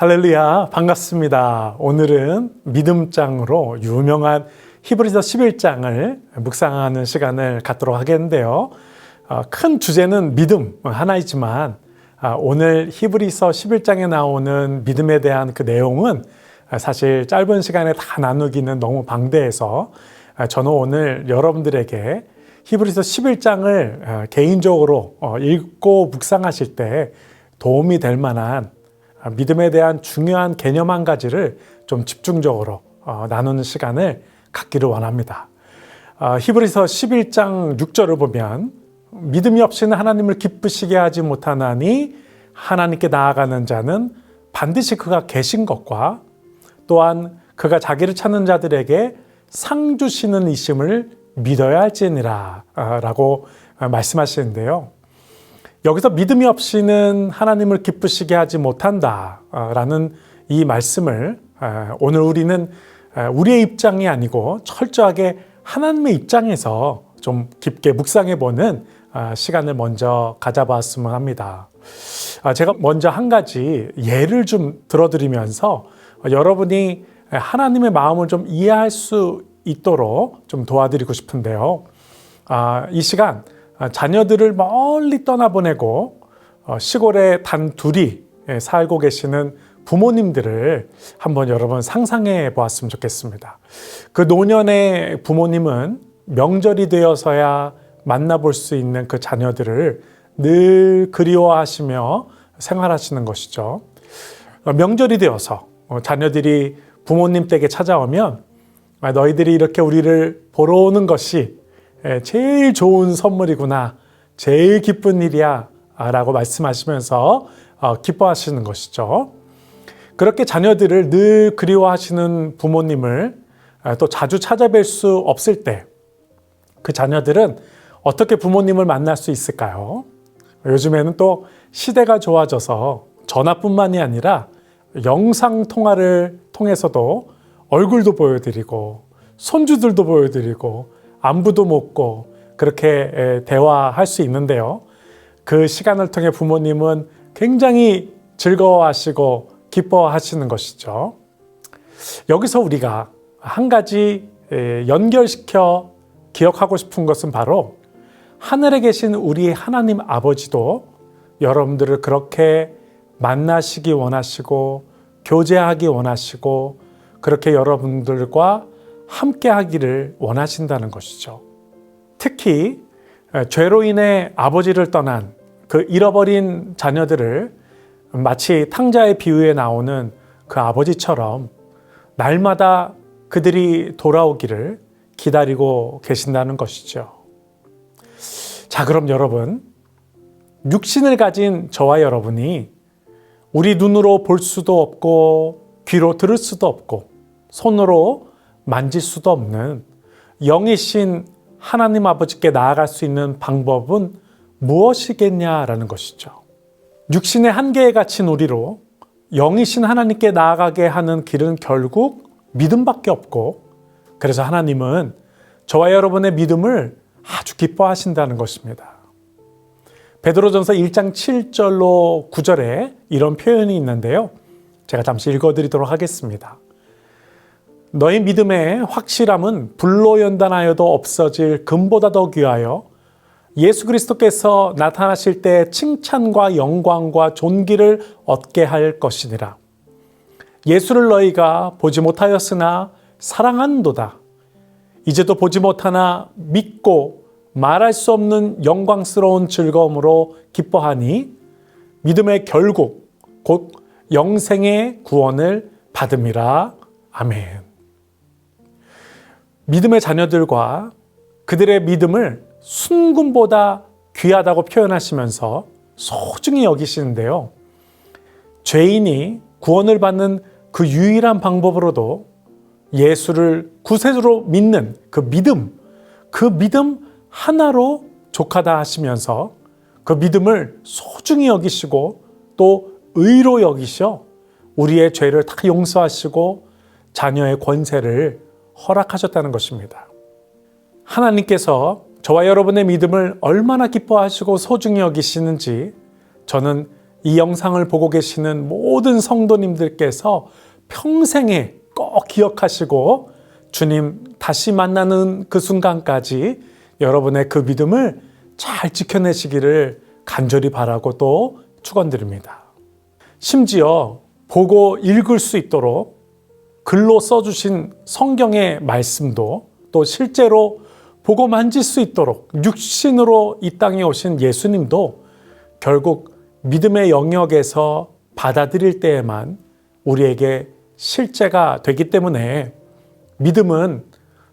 할렐루야 반갑습니다. 오늘은 믿음장으로 유명한 히브리서 11장을 묵상하는 시간을 갖도록 하겠는데요. 어, 큰 주제는 믿음 하나이지만 아, 오늘 히브리서 11장에 나오는 믿음에 대한 그 내용은 사실 짧은 시간에 다 나누기는 너무 방대해서 아, 저는 오늘 여러분들에게 히브리서 11장을 어, 개인적으로 어, 읽고 묵상하실 때 도움이 될 만한 아, 믿음에 대한 중요한 개념 한 가지를 좀 집중적으로 어, 나누는 시간을 갖기를 원합니다. 아, 히브리서 11장 6절을 보면 믿음이 없이는 하나님을 기쁘시게 하지 못하나니 하나님께 나아가는 자는 반드시 그가 계신 것과 또한 그가 자기를 찾는 자들에게 상 주시는 이심을 믿어야 할지니라 아, 라고 말씀하시는데요. 여기서 믿음이 없이는 하나님을 기쁘시게 하지 못한다 라는 이 말씀을 아, 오늘 우리는 아, 우리의 입장이 아니고 철저하게 하나님의 입장에서 좀 깊게 묵상해 보는 아, 시간을 먼저 가져봤으면 합니다. 제가 먼저 한 가지 예를 좀 들어드리면서 여러분이 하나님의 마음을 좀 이해할 수 있도록 좀 도와드리고 싶은데요. 이 시간 자녀들을 멀리 떠나보내고 어, 시골에 단 둘이 예, 살고 계시는 부모님들을 한번 여러분 상상해 보았으면 좋겠습니다. 그 노년의 부모님은 명절이 되어서야 만나볼 수 있는 그 자녀들을 늘 그리워하시며 생활하시는 것이죠. 어, 명절이 되어서 어, 자녀들이 부모님 댁에 찾아오면 아, 너희들이 이렇게 우리를 보러 오는 것이 예, 제일 좋은 선물이구나. 제일 기쁜 일이야. 라고 말씀하시면서 어, 기뻐하시는 것이죠. 그렇게 자녀들을 늘 그리워하시는 부모님을 아, 또 자주 찾아뵐 수 없을 때 그 자녀들은 어떻게 부모님을 만날 수 있을까요? 요즘에는 또 시대가 좋아져서 전화뿐만이 아니라 영상 통화를 통해서도 얼굴도 보여드리고 손주들도 보여드리고 안부도 묻고 그렇게 대화할 수 있는데요. 그 시간을 통해 부모님은 굉장히 즐거워하시고 기뻐하시는 것이죠. 여기서 우리가 한 가지 연결시켜 기억하고 싶은 것은 바로 하늘에 계신 우리 하나님 아버지도 여러분들을 그렇게 만나시기 원하시고 교제하기 원하시고 그렇게 여러분들과 함께 하기를 원하신다는 것이죠. 특히 죄로 인해 아버지를 떠난 그 잃어버린 자녀들을 마치 탕자의 비유에 나오는 그 아버지처럼 날마다 그들이 돌아오기를 기다리고 계신다는 것이죠. 자, 그럼 여러분, 육신을 가진 저와 여러분이 우리 눈으로 볼 수도 없고, 귀로 들을 수도 없고, 손으로 만질 수도 없는 영이신 하나님 아버지께 나아갈 수 있는 방법은 무엇이겠냐라는 것이죠. 육신의 한계에 갇힌 우리로 영이신 하나님께 나아가게 하는 길은 결국 믿음밖에 없고 그래서 하나님은 저와 여러분의 믿음을 아주 기뻐하신다는 것입니다. 베드로전서 1장 7절로 9절에 이런 표현이 있는데요. 제가 잠시 읽어드리도록 하겠습니다. 너희 믿음의 확실함은 불로 연단하여도 없어질 금보다 더 귀하여 예수 그리스도께서 나타나실 때 칭찬과 영광과 존귀를 얻게 할 것이니라. 예수를 너희가 보지 못하였으나 사랑한도다. 이제도 보지 못하나 믿고 말할 수 없는 영광스러운 즐거움으로 기뻐하니 믿음의 결국 곧 영생의 구원을 받음이라. 아멘. 믿음의 자녀들과 그들의 믿음을 순금보다 귀하다고 표현하시면서 소중히 여기시는데요. 죄인이 구원을 받는 그 유일한 방법으로도 예수를 구세주로 믿는 그 믿음, 그 믿음 하나로 족하다 하시면서 그 믿음을 소중히 여기시고 또 의로 여기셔 우리의 죄를 다 용서하시고 자녀의 권세를 허락하셨다는 것입니다. 하나님께서 저와 여러분의 믿음을 얼마나 기뻐하시고 소중히 여기시는지 저는 이 영상을 보고 계시는 모든 성도님들께서 평생에 꼭 기억하시고 주님 다시 만나는 그 순간까지 여러분의 그 믿음을 잘 지켜내시기를 간절히 바라고 또 축원드립니다. 심지어 보고 읽을 수 있도록 글로 써주신 성경의 말씀도 또 실제로 보고 만질 수 있도록 육신으로 이 땅에 오신 예수님도 결국 믿음의 영역에서 받아들일 때에만 우리에게 실제가 되기 때문에 믿음은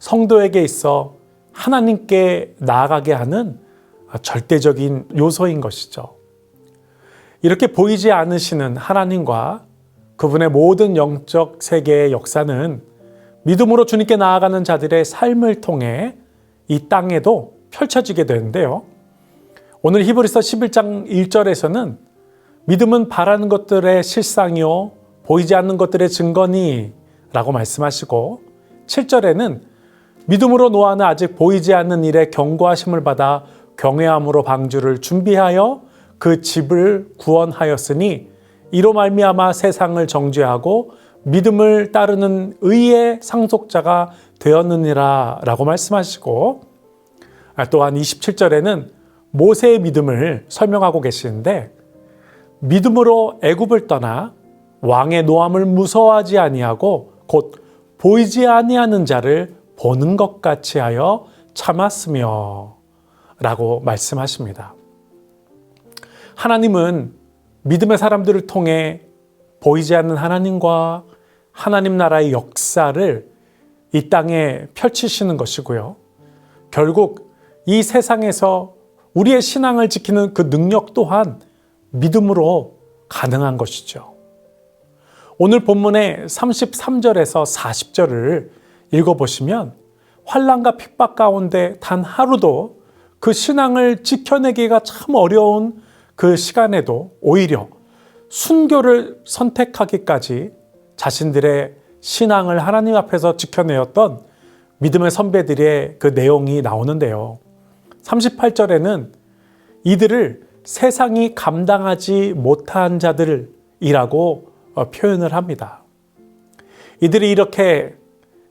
성도에게 있어 하나님께 나아가게 하는 절대적인 요소인 것이죠. 이렇게 보이지 않으시는 하나님과 그분의 모든 영적 세계의 역사는 믿음으로 주님께 나아가는 자들의 삶을 통해 이 땅에도 펼쳐지게 되는데요. 오늘 히브리서 11장 1절에서는 믿음은 바라는 것들의 실상이요 보이지 않는 것들의 증거니 라고 말씀하시고 7절에는 믿음으로 노아는 아직 보이지 않는 일에 경고하심을 받아 경외함으로 방주를 준비하여 그 집을 구원하였으니 이로 말미암아 세상을 정죄하고 믿음을 따르는 의의 상속자가 되었느니라 라고 말씀하시고 아, 또한 27절에는 모세의 믿음을 설명하고 계시는데 믿음으로 애굽을 떠나 왕의 노함을 무서워하지 아니하고 곧 보이지 아니하는 자를 보는 것 같이 하여 참았으며 라고 말씀하십니다. 하나님은 믿음의 사람들을 통해 보이지 않는 하나님과 하나님 나라의 역사를 이 땅에 펼치시는 것이고요. 결국 이 세상에서 우리의 신앙을 지키는 그 능력 또한 믿음으로 가능한 것이죠. 오늘 본문의 33절에서 40절을 읽어보시면 환란과 핍박 가운데 단 하루도 그 신앙을 지켜내기가 참 어려운 그 시간에도 오히려 순교를 선택하기까지 자신들의 신앙을 하나님 앞에서 지켜내었던 믿음의 선배들의 그 내용이 나오는데요. 38절에는 이들을 세상이 감당하지 못한 자들이라고 어, 표현을 합니다. 이들이 이렇게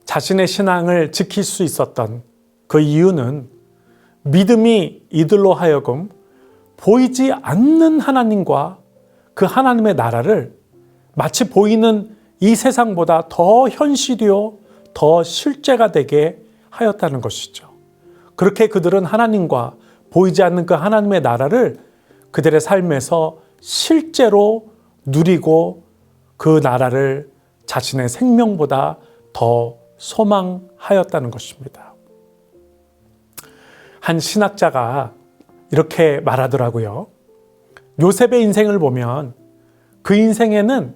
자신의 신앙을 지킬 수 있었던 그 이유는 믿음이 이들로 하여금 보이지 않는 하나님과 그 하나님의 나라를 마치 보이는 이 세상보다 더 현실이요, 더 실제가 되게 하였다는 것이죠. 그렇게 그들은 하나님과 보이지 않는 그 하나님의 나라를 그들의 삶에서 실제로 누리고 그 나라를 자신의 생명보다 더 소망하였다는 것입니다. 한 신학자가 이렇게 말하더라고요. 요셉의 인생을 보면 그 인생에는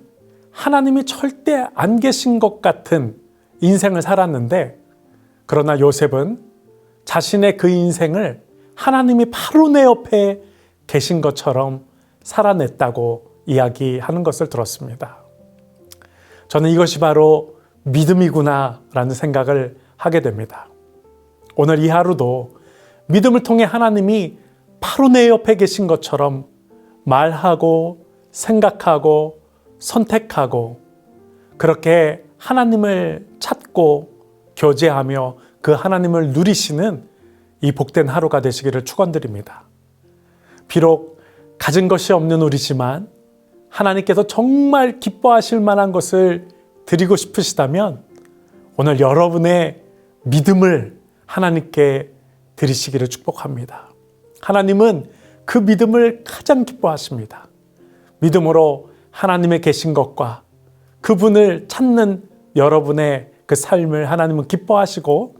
하나님이 절대 안 계신 것 같은 인생을 살았는데 그러나 요셉은 자신의 그 인생을 하나님이 바로 내 옆에 계신 것처럼 살아냈다고 이야기하는 것을 들었습니다. 저는 이것이 바로 믿음이구나 라는 생각을 하게 됩니다. 오늘 이 하루도 믿음을 통해 하나님이 바로 내 옆에 계신 것처럼 말하고 생각하고 선택하고 그렇게 하나님을 찾고 교제하며 그 하나님을 누리시는 이 복된 하루가 되시기를 축원드립니다. 비록 가진 것이 없는 우리지만 하나님께서 정말 기뻐하실 만한 것을 드리고 싶으시다면 오늘 여러분의 믿음을 하나님께 드리시기를 축복합니다. 하나님은 그 믿음을 가장 기뻐하십니다. 믿음으로 하나님의 계신 것과 그분을 찾는 여러분의 그 삶을 하나님은 기뻐하시고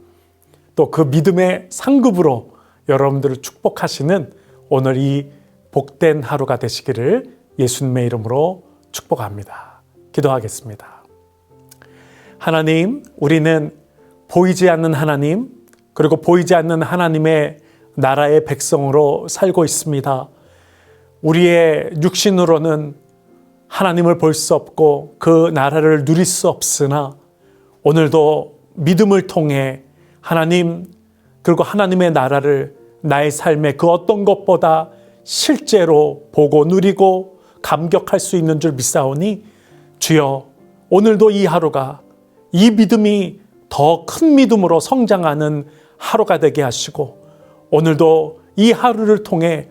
또 그 믿음의 상급으로 여러분들을 축복하시는 오늘 이 복된 하루가 되시기를 예수님의 이름으로 축복합니다. 기도하겠습니다. 하나님, 우리는 보이지 않는 하나님, 그리고 보이지 않는 하나님의 나라의 백성으로 살고 있습니다. 우리의 육신으로는 하나님을 볼 수 없고 그 나라를 누릴 수 없으나 오늘도 믿음을 통해 하나님 그리고 하나님의 나라를 나의 삶의 그 어떤 것보다 실제로 보고 누리고 감격할 수 있는 줄 믿사오니 주여 오늘도 이 하루가 이 믿음이 더 큰 믿음으로 성장하는 하루가 되게 하시고 오늘도 이 하루를 통해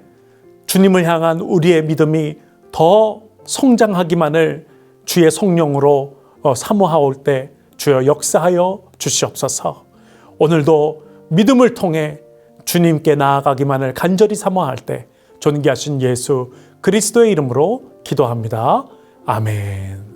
주님을 향한 우리의 믿음이 더 성장하기만을 주의 성령으로 어, 사모하올 때 주여 역사하여 주시옵소서. 오늘도 믿음을 통해 주님께 나아가기만을 간절히 사모할 때 존귀하신 예수 그리스도의 이름으로 기도합니다. 아멘.